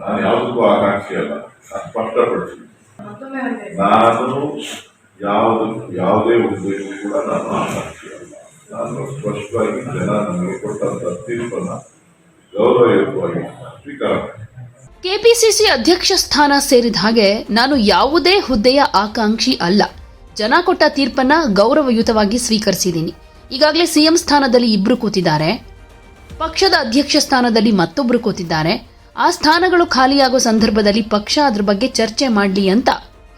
ನಾನು ಯಾವುದಕ್ಕೂ ಆಕಾಂಕ್ಷಿ ಅಲ್ಲ. ನಾನು ಸ್ಪಷ್ಟಪಡಿಸಿ ನಾನು ಯಾವುದು ಯಾವುದೇ ಉದ್ದೇಶ ಕೂಡ ನಾನು ಆಕಾಂಕ್ಷಿ ಅಲ್ಲ. ನಾನು ಸ್ಪಷ್ಟವಾಗಿ ಜನ ನನಗೆ ಕೊಟ್ಟಂತ ತೀರ್ಪನ್ನ ಗೌರವಯುತವಾಗಿ ಸ್ವೀಕಾರ ಕೆಪಿಸಿಸಿ ಅಧ್ಯಕ್ಷ ಸ್ಥಾನ ಸೇರಿದ ಹಾಗೆ ನಾನು ಯಾವುದೇ ಹುದ್ದೆಯ ಆಕಾಂಕ್ಷಿ ಅಲ್ಲ. ಜನ ಕೊಟ್ಟ ತೀರ್ಪನ್ನ ಗೌರವಯುತವಾಗಿ ಸ್ವೀಕರಿಸಿದ್ದೀನಿ. ಈಗಾಗಲೇ ಸಿಎಂ ಸ್ಥಾನದಲ್ಲಿ ಇಬ್ರು ಕೂತಿದ್ದಾರೆ. ಪಕ್ಷದ ಅಧ್ಯಕ್ಷ ಸ್ಥಾನದಲ್ಲಿ ಮತ್ತೊಬ್ಬರು ಕೂತಿದ್ದಾರೆ. ಆ ಸ್ಥಾನಗಳು ಖಾಲಿಯಾಗೋ ಸಂದರ್ಭದಲ್ಲಿ ಪಕ್ಷ ಅದ್ರ ಬಗ್ಗೆ ಚರ್ಚೆ ಮಾಡಲಿ ಅಂತ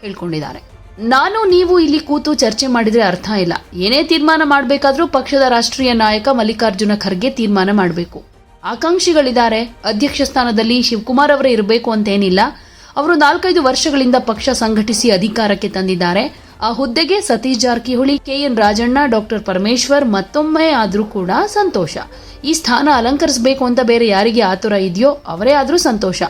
ಹೇಳ್ಕೊಂಡಿದ್ದಾರೆ. ನಾನು ನೀವು ಇಲ್ಲಿ ಕೂತು ಚರ್ಚೆ ಮಾಡಿದ್ರೆ ಅರ್ಥ ಇಲ್ಲ. ಏನೇ ತೀರ್ಮಾನ ಮಾಡಬೇಕಾದ್ರೂ ಪಕ್ಷದ ರಾಷ್ಟ್ರೀಯ ನಾಯಕ ಮಲ್ಲಿಕಾರ್ಜುನ ಖರ್ಗೆ ತೀರ್ಮಾನ ಮಾಡಬೇಕು. ಆಕಾಂಕ್ಷಿಗಳಿದ್ದಾರೆ. ಅಧ್ಯಕ್ಷ ಸ್ಥಾನದಲ್ಲಿ ಶಿವಕುಮಾರ್ ಅವರೇ ಇರಬೇಕು ಅಂತೇನಿಲ್ಲ. ಅವರು ನಾಲ್ಕೈದು ವರ್ಷಗಳಿಂದ ಪಕ್ಷ ಸಂಘಟಿಸಿ ಅಧಿಕಾರಕ್ಕೆ ತಂದಿದ್ದಾರೆ. ಆ ಹುದ್ದೆಗೆ ಸತೀಶ್ ಜಾರಕಿಹೊಳಿ, ಕೆಎನ್ ರಾಜಣ್ಣ, ಡಾಕ್ಟರ್ ಪರಮೇಶ್ವರ್, ಮತ್ತೊಮ್ಮೆ ಆದರೂ ಕೂಡ ಸಂತೋಷ. ಈ ಸ್ಥಾನ ಅಲಂಕರಿಸಬೇಕು ಅಂತ ಬೇರೆ ಯಾರಿಗೆ ಆತುರ ಇದೆಯೋ ಅವರೇ ಆದರೂ ಸಂತೋಷ.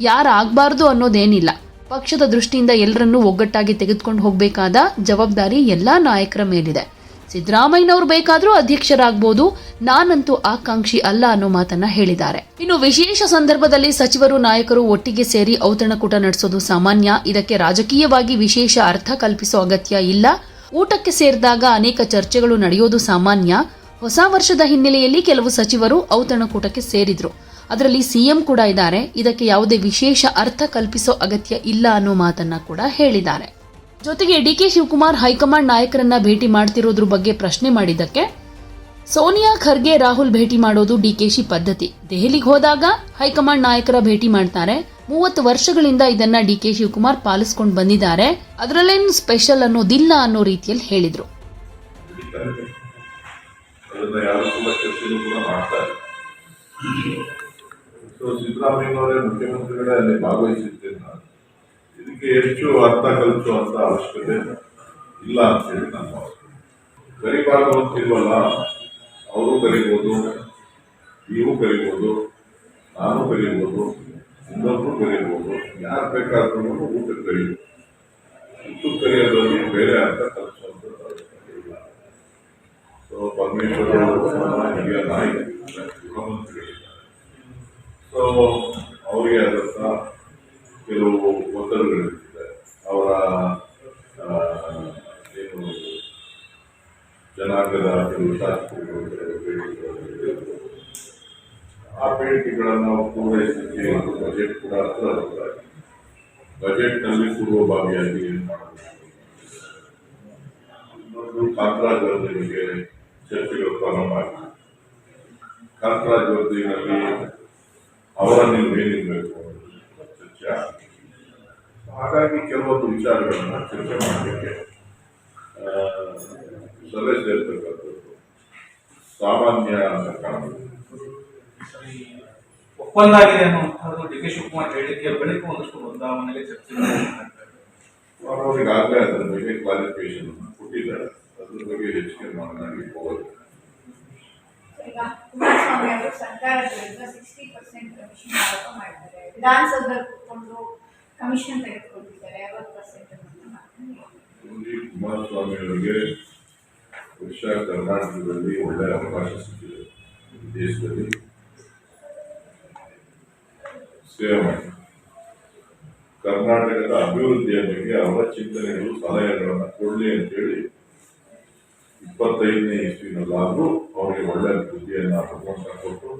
ಯಾರಾಗಬಾರ್ದು ಅನ್ನೋದೇನಿಲ್ಲ. ಪಕ್ಷದ ದೃಷ್ಟಿಯಿಂದ ಎಲ್ಲರನ್ನೂ ಒಗ್ಗಟ್ಟಾಗಿ ತೆಗೆದುಕೊಂಡು ಹೋಗಬೇಕಾದ ಜವಾಬ್ದಾರಿ ಎಲ್ಲ ನಾಯಕರ ಮೇಲಿದೆ. ಸಿದ್ದರಾಮಯ್ಯನವರು ಬೇಕಾದರೂ ಅಧ್ಯಕ್ಷರಾಗಬಹುದು ನಾನಂತೂ ಆಕಾಂಕ್ಷಿ ಅಲ್ಲ ಅನ್ನೋ ಮಾತನ್ನ ಹೇಳಿದ್ದಾರೆ. ಇನ್ನು ವಿಶೇಷ ಸಂದರ್ಭದಲ್ಲಿ ಸಚಿವರು ನಾಯಕರು ಒಟ್ಟಿಗೆ ಸೇರಿ ಔತಣಕೂಟ ನಡೆಸೋದು ಸಾಮಾನ್ಯ. ಇದಕ್ಕೆ ರಾಜಕೀಯವಾಗಿ ವಿಶೇಷ ಅರ್ಥ ಕಲ್ಪಿಸೋ ಅಗತ್ಯ ಇಲ್ಲ. ಊಟಕ್ಕೆ ಸೇರಿದಾಗ ಅನೇಕ ಚರ್ಚೆಗಳು ನಡೆಯೋದು ಸಾಮಾನ್ಯ. ಹೊಸ ವರ್ಷದ ಹಿನ್ನೆಲೆಯಲ್ಲಿ ಕೆಲವು ಸಚಿವರು ಔತಣಕೂಟಕ್ಕೆ ಸೇರಿದ್ರು. ಅದರಲ್ಲಿ ಸಿಎಂ ಕೂಡ ಇದ್ದಾರೆ. ಇದಕ್ಕೆ ಯಾವುದೇ ವಿಶೇಷ ಅರ್ಥ ಕಲ್ಪಿಸೋ ಅಗತ್ಯ ಇಲ್ಲ ಅನ್ನೋ ಮಾತನ್ನ ಕೂಡ ಹೇಳಿದ್ದಾರೆ. ಜೊತೆಗೆ ಡಿ ಕೆ ಶಿವಕುಮಾರ್ ಹೈಕಮಾಂಡ್ ನಾಯಕರನ್ನ ಭೇಟಿ ಮಾಡ್ತಿರೋದ್ರ ಬಗ್ಗೆ ಪ್ರಶ್ನೆ ಮಾಡಿದ್ದಕ್ಕೆ ಸೋನಿಯಾ ಖರ್ಗೆ ರಾಹುಲ್ ಭೇಟಿ ಮಾಡೋದು ಡಿಕೆಶಿ ಪದ್ಧತಿ. ದೆಹಲಿಗೆ ಹೋದಾಗ ಹೈಕಮಾಂಡ್ ನಾಯಕರ ಭೇಟಿ ಮಾಡ್ತಾರೆ. ಮೂವತ್ತು ವರ್ಷಗಳಿಂದ ಇದನ್ನ ಡಿ ಕೆ ಶಿವಕುಮಾರ್ ಪಾಲಿಸ್ಕೊಂಡು ಬಂದಿದ್ದಾರೆ. ಅದರಲ್ಲೇನು ಸ್ಪೆಷಲ್ ಅನ್ನೋದಿಲ್ಲ ಅನ್ನೋ ರೀತಿಯಲ್ಲಿ ಹೇಳಿದ್ರು. ಮುಖ್ಯಮಂತ್ರಿಗಳೇ ಅಲ್ಲಿ ಯಾರು ಕೂಡ ಚರ್ಚೆನೂ ಕೂಡ ಮಾಡ್ತಾರೆ ಸೊ ಸಿದ್ದರಾಮಯ್ಯನವರೇ ಮುಖ್ಯಮಂತ್ರಿಗಳೇ ಅಲ್ಲಿ ಭಾಗವಹಿಸಿದ್ದೇನೆ ನಾನು ಇದಕ್ಕೆ ಹೆಚ್ಚು ಅರ್ಥ ಕಲಿಸುವಂತ ಅವಶ್ಯಕತೆ ಇಲ್ಲ. ಅಂತ ಹೇಳಿ ನನ್ನ ಭಾವನೆ. ಅಂತ ಅಂತಿಲ್ವಲ್ಲ ಅವರು ಕರಿಬೋದು, ನೀವು ಕರಿಬೋದು, ನಾನು ಕರಿಬೋದು, ಇನ್ನೊಬ್ರು ಕರಿಬೋದು, ಯಾರು ಬೇಕಾದ್ರೂ ಊಟ ಕರಿಬೋದು ಊಟ ಕರೆಯೋದ್ರಲ್ಲಿ ಬೇರೆ ಅರ್ಥ ಕಲಿಸುವಂತ ಅವಶ್ಯಕತೆ ಇಲ್ಲ ಸೊ ಪರಮೇಶ್ವರ ಹಿರಿಯ ಸೊ ಅವರಿಗೆ ಆದಂಥ ಕೆಲವು ಅವರ ಏನು ಜನಾಂಗದ ಕೆಲವು ಶಾಸಕರು ಆ ಬೇಡಿಕೆಗಳನ್ನು ಪೂರೈಸಲಿಕ್ಕೆ ಒಂದು ಬಜೆಟ್ ಕೂಡ ಹತ್ರ ಬರ್ತಾರೆ ಬಜೆಟ್ನಲ್ಲಿ ಪೂರ್ವಭಾವಿಯಾಗಿ ಏನು ಮಾಡಬೇಕು? ಇನ್ನೊಂದು ಕಾಂತರಾಜ್ ವರದಿಗಳಿಗೆ ಚರ್ಚೆಗಳು ಪ್ರಾರಂಭ ಆಗಿದೆ. ಕಾಂತರಾಜ್ ವರದಿನಲ್ಲಿ ಅವರ ಚರ್ಚೆ ಆಗಿದೆ. ಹಾಗಾಗಿ ಕೆಲವೊಂದು ವಿಚಾರಗಳನ್ನು ಚರ್ಚೆ ಮಾಡಲಿಕ್ಕೆ ಆ, ಸಭೆ ಸೇರ್ತಕ್ಕಂಥದ್ದು ಸಾಮಾನ್ಯ ಅಂತ ಕಾಣುತ್ತೆ. ಒಪ್ಪಂದ ಆಗಿದೆ ಅನ್ನುವಂಥದ್ದು ಡಿ ಕೆ ಶಿವಕುಮಾರ್ ಹೇಳಿಕೆ ಬಳಿಕ ಒಂದಷ್ಟು ಬದಲಾವಣೆಗೆ ಚರ್ಚೆ ನಡೆಯುತ್ತೆ. ಅವರಿಗಾಗಲೇ ಅದರ ಬಗ್ಗೆ ಕ್ಲಾರಿಫಿಕೇಶನ್ ಕೊಟ್ಟಿದ್ದಾರೆ. ಅದ್ರ ಬಗ್ಗೆ ಹೆಚ್ಚಿಗೆ ಮಾತನಾಡಲಿಕ್ಕೆ ಹೋಗೋದು. ಈಗ ಕುಮಾರಸ್ವಾಮಿ ಅವರು ಸರ್ಕಾರದ ವಿರುದ್ಧ ಸಿಕ್ಸ್ಟಿ ಪರ್ಸೆಂಟ್ ಕಮಿಷನ್ ಆರೋಪ ಮಾಡಿದ್ದಾರೆ. ವಿಧಾನಸೌಧದಲ್ಲಿ ಕೂತ್ಕೊಂಡು ಕಮಿಷನ್ ತೆಗೆದುಕೊಂಡಿದ್ದಾರೆ, ಅರವತ್ತು ಪರ್ಸೆಂಟ್ ಕುಮಾರಸ್ವಾಮಿ ಅವರಿಗೆ ವರ್ಷ ಕರ್ನಾಟಕದಲ್ಲಿ ಒಳ್ಳೆಯ ಅವಕಾಶ ಸಿಕ್ಕಿದೆ. ದೇಶದಲ್ಲಿ ಸೇವೆ ಮಾಡಿ. ಕರ್ನಾಟಕದ ಅಭಿವೃದ್ಧಿಯ ಬಗ್ಗೆ ಅವರ ಚಿಂತನೆಗಳು, ಸಲಹೆಗಳನ್ನು ಕೊಡಲಿ ಅಂತೇಳಿ ಇಪ್ಪತ್ತೈದನೇ ಇಸ್ವಿನಲ್ಲಾದರೂ ಅವರಿಗೆ ಒಳ್ಳೆಯ ಬುದ್ಧಿಯನ್ನು ಭಗವಂತ ಕೊಟ್ಟು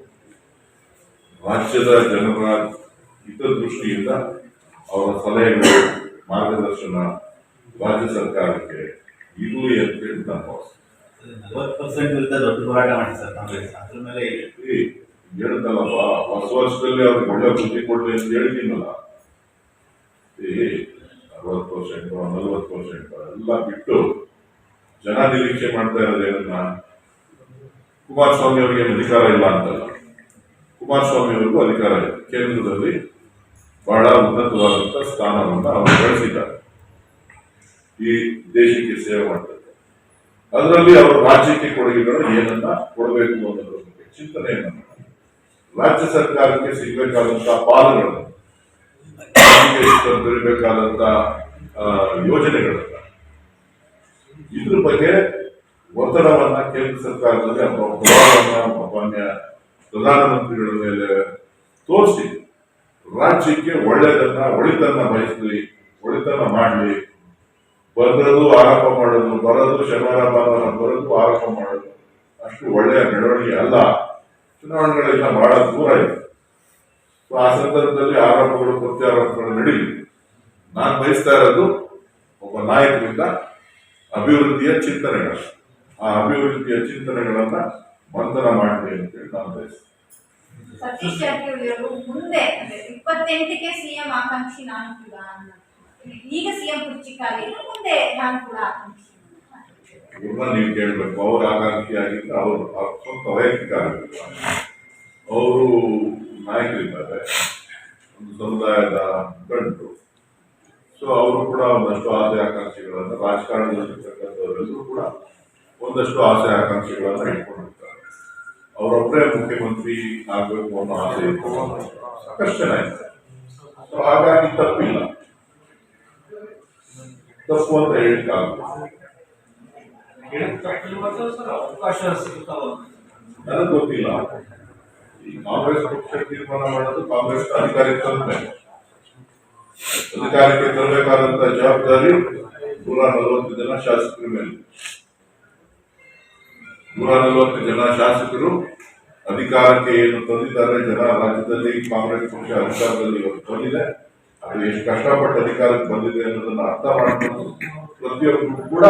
ರಾಜ್ಯದ ಜನರ ಹಿತದೃಷ್ಟಿಯಿಂದ ಅವರ ಸಲಹೆಗಳು ಮಾರ್ಗದರ್ಶನ ರಾಜ್ಯ ಸರ್ಕಾರಕ್ಕೆ ಇದು ಅಂತೇಳಿ ನಾನು ಭಾವಿಸ್ತೇನೆ ನಲವತ್ತು ಪರ್ಸೆಂಟ್ ವಿರುದ್ಧ ದೊಡ್ಡ ಹೋರಾಟ ಮಾಡಿ ಸರ್ ಕಾಂಗ್ರೆಸ್. ಅದ್ರ ಮೇಲೆ ಈ ಹೇಳ್ದಲ್ಲಪ್ಪ ಹೊಸ ವರ್ಷದಲ್ಲಿ ಅವ್ರಿಗೆ ಒಳ್ಳೆ ಬುದ್ಧಿ ಕೊಡ್ಲಿ ಅಂತ ಹೇಳಿದ್ದೀನಲ್ಲ. ಈ ಅರವತ್ತು ಪರ್ಸೆಂಟ್ ನಲ್ವತ್ತು ಪರ್ಸೆಂಟ್ ಎಲ್ಲ ಬಿಟ್ಟು ಜನ ನಿರೀಕ್ಷೆ ಮಾಡ್ತಾ ಇರೋದು ಏನನ್ನ? ಕುಮಾರಸ್ವಾಮಿ ಅವರಿಗೆ ಅಧಿಕಾರ ಇಲ್ಲ ಅಂತಲ್ಲ. ಕುಮಾರಸ್ವಾಮಿ ಅವರಿಗೂ ಅಧಿಕಾರ ಇದೆ. ಕೇಂದ್ರದಲ್ಲಿ ಬಹಳ ಉನ್ನತವಾದಂಥ ಸ್ಥಾನವನ್ನು ಅವರು ಗಳಿಸಿದ್ದಾರೆ. ಈ ದೇಶಕ್ಕೆ ಸೇವೆ ಮಾಡ್ತಾರೆ ಅದರಲ್ಲಿ ಅವರು ರಾಜ್ಯಕ್ಕೆ ಕೊಡುಗೆಗಳು ಏನನ್ನ ಕೊಡಬೇಕು ಅನ್ನೋದ್ರ ಬಗ್ಗೆ ಚಿಂತನೆಯನ್ನು. ರಾಜ್ಯ ಸರ್ಕಾರಕ್ಕೆ ಸಿಗಬೇಕಾದಂತಹ ಪಾಲುಗಳನ್ನು ದೊರೆಯಬೇಕಾದಂತ ಯೋಜನೆಗಳನ್ನ. ಇದ್ರ ಬಗ್ಗೆ ಒತ್ತಡವನ್ನ ಕೇಂದ್ರ ಸರ್ಕಾರದಲ್ಲಿ ಅಥವಾ ಮಾನ್ಯ ಪ್ರಧಾನಮಂತ್ರಿಗಳ ಮೇಲೆ ತೋರಿಸಿ. ರಾಜ್ಯಕ್ಕೆ ಒಳ್ಳೆಯದನ್ನ, ಒಳಿತನ್ನ ಬಯಸ್ಲಿ, ಒಳಿತನ್ನ ಮಾಡಲಿ. ಬರೋದು ಆರೋಪ ಮಾಡೋದು, ಬರೋದು ಶನಿವಾರ, ಭಾನುವಾರ, ಬರೋದು ಆರೋಪ ಮಾಡೋದು, ಅಷ್ಟು ಒಳ್ಳೆಯ ಬೆಳವಣಿಗೆ ಅಲ್ಲ. ಚುನಾವಣೆಗಳಿಂದ ಬಹಳ ದೂರ ಇದೆ ಸೊ ಆ ಸಂದರ್ಭದಲ್ಲಿ ಆರೋಪಗಳು, ಪ್ರತ್ಯಾರೋಪಗಳು ನಡೀಲಿ. ನಾನು ಬಯಸ್ತಾ ಇರೋದು ಒಬ್ಬ ನಾಯಕರಿಂದ ಅಭಿವೃದ್ಧಿಯ ಚಿಂತನೆಗಳು. ಆ ಅಭಿವೃದ್ಧಿಯ ಚಿಂತನೆಗಳನ್ನ ಮಂಥನ ಮಾಡಲಿ ಅಂತೇಳಿ ನಾನು ಬಯಸ್ತೇನೆ. ಸತೀಶ್ ಜಾರಕಿಹೊಳಿ ಅವರು ಮುಂದೆ, ಅಂದ್ರೆ ಇಪ್ಪತ್ತೆಂಟಕ್ಕೆ ಸಿಎಂ ಆಕಾಂಕ್ಷಿ ನಾನು ಕೂಡ ಅನ್ನೋ ಈಗ ಸಿಎಂ ಕುರ್ಚಿ ಮುಂದೆ ನಾನು ಕೂಡ ಆಕಾಂಕ್ಷಿ. ನೀವು ಕೇಳಬೇಕು, ಅವ್ರ ಆಕಾಂಕ್ಷಿ ಆಗಿದ್ರೆ ಅವರು ಸ್ವಲ್ಪ ವೈಯಕ್ತಿಕ ಅವರು ನಾಯಕರಿದ್ದಾರೆ, ಒಂದು ಸಮುದಾಯದ ಗಂಟು. ಸೊ ಅವರು ಕೂಡ ಒಂದಷ್ಟು ಆಸೆ ಆಕಾಂಕ್ಷೆಗಳನ್ನು ರಾಜಕಾರಣದಲ್ಲಿರ್ತಕ್ಕಂಥವರೆಲ್ಲರೂ ಕೂಡ ಒಂದಷ್ಟು ಆಸೆ ಆಕಾಂಕ್ಷೆಗಳನ್ನ ಇಟ್ಕೊಂಡಿರ್ತಾರೆ. ಅವರೊಬ್ಬರೇ ಮುಖ್ಯಮಂತ್ರಿ ಆಗಬೇಕು ಅನ್ನೋ ಆಸೆ ಸಾಕಷ್ಟು ಜನ ಸೊ ಹಾಗಾಗಿ ತಪ್ಪಿಲ್ಲ. ತಪ್ಪು ಅಂತ ಹೇಳಿಕ್ಕಾಗಲ್ಲ ನನಗೆ ಗೊತ್ತಿಲ್ಲ. ಈ ಕಾಂಗ್ರೆಸ್ ಪಕ್ಷ ತೀರ್ಮಾನ ಮಾಡೋದು ಕಾಂಗ್ರೆಸ್ ಅಧಿಕಾರಕ್ಕೆ ತರಬೇಕು ಅಧಿಕಾರಕ್ಕೆ ತರಬೇಕಾದಂತ ಜವಾಬ್ದಾರಿ ನೂರ ನಲವತ್ತು ಜನ ಶಾಸಕರ ಮೇಲೆ. ನೂರ ನಲವತ್ತು ಜನ ಶಾಸಕರು ಅಧಿಕಾರಕ್ಕೆ ಏನು ತಂದಿದ್ದಾರೆ, ಜನ ರಾಜ್ಯದಲ್ಲಿ ಕಾಂಗ್ರೆಸ್ ಪಕ್ಷ ಅಧಿಕಾರದಲ್ಲಿ ಇವತ್ತು ಬಂದಿದೆ. ಅದು ಎಷ್ಟು ಕಷ್ಟಪಟ್ಟು ಅಧಿಕಾರಕ್ಕೆ ಬಂದಿದೆ ಅನ್ನೋದನ್ನ ಅರ್ಥ ಮಾಡಿಕೊಂಡು ಪ್ರತಿಯೊಬ್ಬರು ಕೂಡ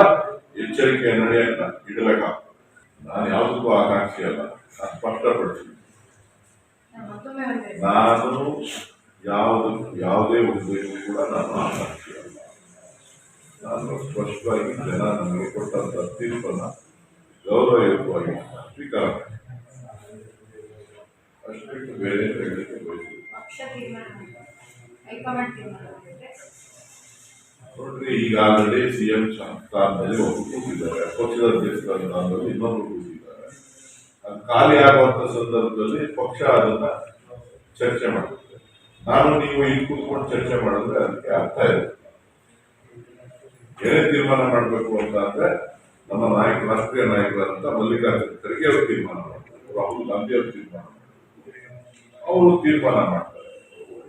ಎಚ್ಚರಿಕೆಯ ನಡೆಯನ್ನ ಇಡಬೇಕಾಗ್ತದೆ ನಾನು ಯಾವುದಕ್ಕೂ ಆಕಾಂಕ್ಷಿ ಅಲ್ಲ, ನಾನು ಸ್ಪಷ್ಟಪಡಿಸಿ ನಾನು ಮತ್ತೊಮ್ಮೆ ಒಂದೇ ನಾನು ಯಾವುದು ಯಾವುದೇ ಉದ್ದೇಶ ಕೂಡ ನಾನು ಆಕಾಂಕ್ಷಿ ಅಲ್ಲ. ನಾನು ಸ್ಪಷ್ಟವಾಗಿ ಜನ ನನಗೆ ಕೊಟ್ಟಂತ ತೀರ್ಪನ್ನ ಗೌರವಯುತವಾಗಿ ಸ್ವೀಕಾರ ಮಾಡಿ ಅಷ್ಟು ಬಿಟ್ಟು ಬೇರೆ ಹೇಳಲಿಕ್ಕೆ ಬಯಸಿಲ್ಲ ಪಕ್ಷ ತೀರ್ಮಾನ ಮಾಡಿದೆ. ಹೈಕಮಾಂಡ್ ತೀರ್ಮಾನ ಮಾಡಿದ್ರೆ ನೋಡ್ರಿ ಆಲ್ರೆಡಿ ಸಿಎಂ ಸ್ಥಾನದಲ್ಲಿ ಒಬ್ಬರು ಕೂತಿದ್ದಾರೆ ಪಕ್ಷದ ಅಧ್ಯಕ್ಷ ಸ್ಥಾನದಲ್ಲಿ ಇನ್ನೊಬ್ರು ಕೂತಿದ್ದಾರೆ. ಅದು ಖಾಲಿ ಆಗುವಂತ ಸಂದರ್ಭದಲ್ಲಿ ಪಕ್ಷ ಅದನ್ನ ಚರ್ಚೆ ಮಾಡುತ್ತೆ. ನಾನು, ನೀವು ಇಲ್ಲಿ ಕೂತ್ಕೊಂಡು ಚರ್ಚೆ ಮಾಡಿದ್ರೆ ಅದಕ್ಕೆ ಅರ್ಥ ಇದೆ. ಏನೇ ತೀರ್ಮಾನ ಮಾಡಬೇಕು ಅಂತ ಅಂದ್ರೆ ನಮ್ಮ ನಾಯಕ ರಾಷ್ಟ್ರೀಯ ನಾಯಕರಾದಂತ ಮಲ್ಲಿಕಾರ್ಜುನ ಖರ್ಗೆ ಅವರು ತೀರ್ಮಾನ ಮಾಡ್ತಾರೆ. ರಾಹುಲ್ ಗಾಂಧಿ ಅವರು ತೀರ್ಮಾನ ಅವರು ತೀರ್ಮಾನ ಮಾಡ್ತಾರೆ.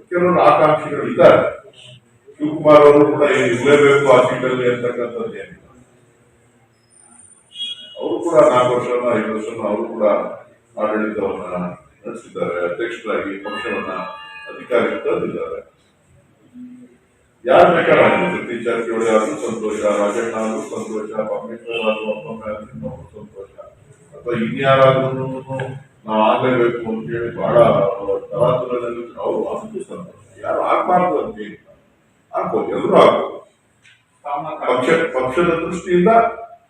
ಕೆಲವರು ಆಕಾಂಕ್ಷಿಗಳು ಇದ್ದಾರೆ. ಶಿವಕುಮಾರ್ ಅವರು ಕೂಡ ಇರಲೇಬೇಕು ಆ ಸೀಟಲ್ಲಿ ಅಂತಕ್ಕಂಥದ್ದು ಏನಿಲ್ಲ. ಅವರು ಕೂಡ ನಾಲ್ಕು ವರ್ಷನ ಐದು ವರ್ಷನ ಅವರು ಕೂಡ ಆಡಳಿತವನ್ನ ನಡೆಸಿದ್ದಾರೆ. ಅಧ್ಯಕ್ಷರಾಗಿ ಪಕ್ಷವನ್ನ ಅಧಿಕಾರಕ್ಕೆ ತಂದಿದ್ದಾರೆ. ಯಾರು ಬೇಕಾದ್ರೆ ಸತೀಶ್ ಜಾರಕಿಹೊಳಿ ಆದ್ರೂ ಸಂತೋಷ, ರಾಜಣ್ಣ ಆದ್ರೂ ಸಂತೋಷ ಪರಮೇಶ್ವರ್ ಆದ್ರೂ ಒಬ್ಬೊಮ್ಮೆ ಸಂತೋಷ. ಅಥವಾ ಇನ್ಯಾರಾದ್ರೂ ನಾವು ಆಗಲೇಬೇಕು ಅಂತ ಹೇಳಿ ಬಹಳ ತರಾತುರದಲ್ಲಿ ಅವರು ಅಷ್ಟು ಯಾರು ಆಗ್ಬಾರ್ದು ಅಂತ ಆಗ್ಬೋದು, ಎಲ್ಲರೂ ಆಗ್ಬೋದು. ಪಕ್ಷ, ಪಕ್ಷದ ದೃಷ್ಟಿಯಿಂದ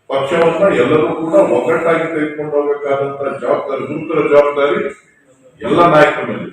ಪಕ್ಷವನ್ನ ಎಲ್ಲರೂ ಕೂಡ ಒಗ್ಗಟ್ಟಾಗಿ ತೆಗೆದುಕೊಂಡು ಹೋಗಬೇಕಾದಂತ ಜವಾಬ್ದಾರಿ, ಗುರುತರ ಜವಾಬ್ದಾರಿ ಎಲ್ಲ ನಾಯಕರ ಮೇಲೆ